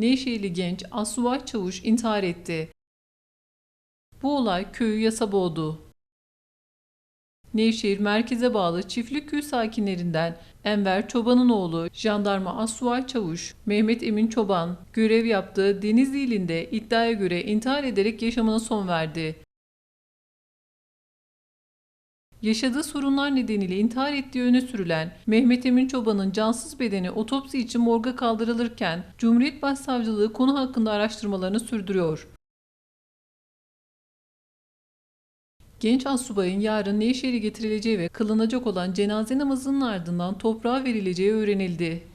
Nevşehirli genç Asubay Çavuş intihar etti. Bu olay köyü yasa boğdu. Nevşehir merkeze bağlı Çiftlikköy sakinlerinden Enver Çoban'ın oğlu jandarma Asubay Çavuş Mehmet Emin Çoban görev yaptığı Denizli ilinde iddiaya göre intihar ederek yaşamına son verdi. Yaşadığı sorunlar nedeniyle intihar ettiği öne sürülen Mehmet Emin Çoban'ın cansız bedeni otopsi için morga kaldırılırken Cumhuriyet Başsavcılığı konu hakkında araştırmalarını sürdürüyor. Genç asubayın yarın Nevşehir'e getirileceği ve kılınacak olan cenaze namazının ardından toprağa verileceği öğrenildi.